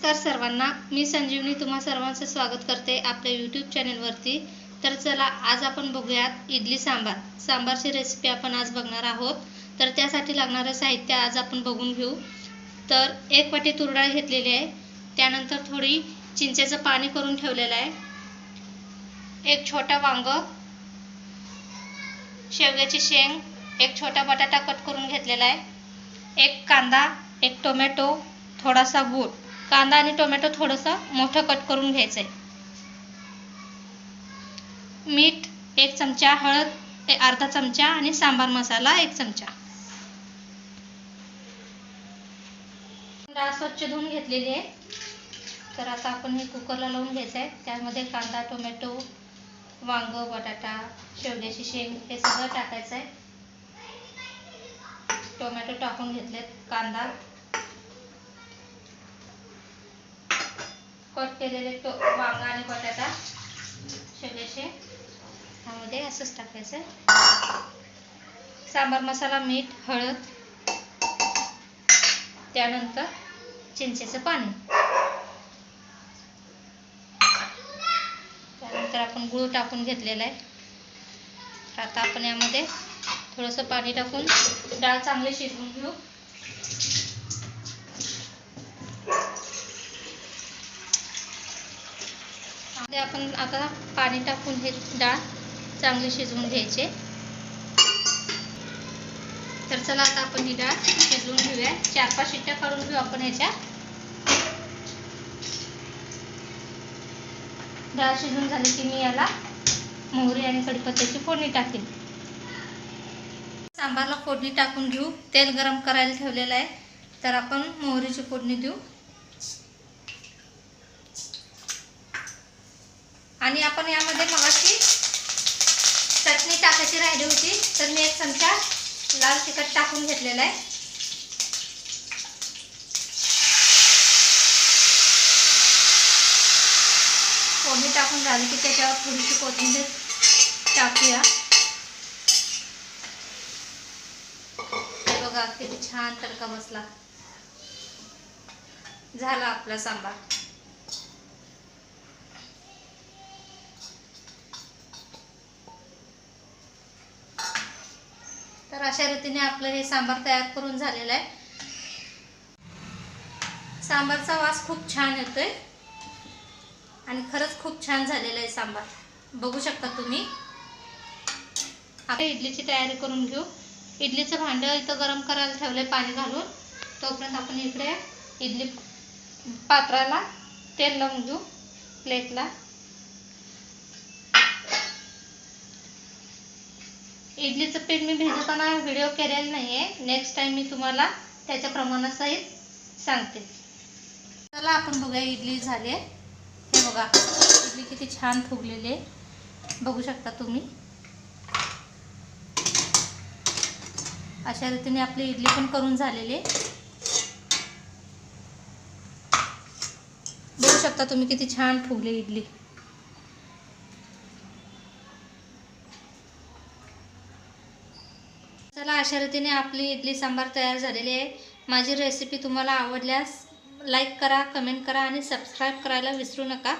नमस्कार सर्वांना. मी संजीवनी तुम्हा सर्वांचं स्वागत करते आपल्या यूट्यूब चॅनेलवरती तर चला आज आपण बघूयात इडली सांबार. सांबारची रेसिपी आपण आज बघणार आहोत. तर त्यासाठी लागणारं साहित्य आज आपण बघून घेऊ. तर एक वाटी तुरडाळ घेतलेली आहे. त्यानंतर थोडी चिंचेचं पाणी करून ठेवलेलं आहे. एक छोटा वांग शेवग्याची शेंग एक छोटा बटाटा कट करून घेतलेला आहे. एक कांदा एक टोमॅटो थोडासा गूळ. कांदा आणि टोमॅटो थोडंसं मोठं कट करून घ्यायचं आहे मीठ एक चमचा हळद अर्धा चमचा आणि सांबार मसाला एक चमचा. डाळ स्वच्छ धुवून घेतलेली आहे. तर आता आपण हे कुकरला लावून घ्यायचं आहे त्यामध्ये कांदा टोमॅटो वांग बटाटा शेवग्याची शेंग हे सगळं टाकायचं आहे टोमॅटो टाकून घेतलेत कांदा. कट केलेले तो वांगा आणि बटाटा शेवग्याचे ह्यामध्ये असंच टाकायचं. सांबार मसाला मीठ हळद त्यानंतर चिंचेचं पाणी. त्यानंतर आपण गूळ टाकून घेतलेला आहे. आता आपण यामध्ये थोडंसं पाणी टाकून डाळ चांगली शिजवून घेऊ. त्यामध्ये आपण आता पाणी टाकून हे डाळ चांगली शिजवून घ्यायचे. तर चला आता आपण ही डाळ शिजवून घेऊया. चार पाच शिट्ट्या काढून घेऊ आपण ह्याच्या. डाळ शिजून झाली की मी याला मोहरी आणि कडीपत्त्याची फोडणी टाकेल सांबारला फोडणी टाकून घेऊ. तेल गरम करायला ठेवलेलं आहे. तर आपण मोहरीची फोडणी देऊ. आणि आपण यामध्ये मगाशी चटणी टाकायची राहिली होती तर मी एक चमचा लाल तिखट टाकून घेतलेला आहे. कोबी टाकून झाली की त्याच्यावर थोडीशी कोथिंबीर टाकूया. बघा किती छान तडका बसला. झाला आपला सांबार. तर अशा रीतीने आपलं हे सांबार तयार करून झालेलं आहे. सांबारचा वास खूप छान येतोय. आणि खरंच खूप छान झालेला आहे सांबार. बघू शकता तुम्ही. आता इडलीची तयारी करून घेऊ. इडलीचं भांडं इथं गरम करायला ठेवलं आहे पाणी घालून. तोपर्यंत आपण इकडे इडली पात्राला तेल लावून घेऊ. प्लेटला. इडलीचं पीठ मी भिजवताना व्हिडिओ केलेला नाही आहे नेक्स्ट टाईम मी तुम्हाला त्याच्या प्रमाणासहित सांगते. चला आपण बघूया इडली झाली आहे. हे बघा इडली किती छान फुगलेली आहे. बघू शकता तुम्ही. अशा रीतीने आपली इडली पण करून झालेली आहे. बघू शकता तुम्ही किती छान फुगली इडली. चला अशा रीतीने आपली इडली सांबार तयार झालेली आहे. माझी रेसिपी तुम्हाला आवडल्यास लाईक करा कमेंट करा आणि सबस्क्राईब करायला विसरू नका.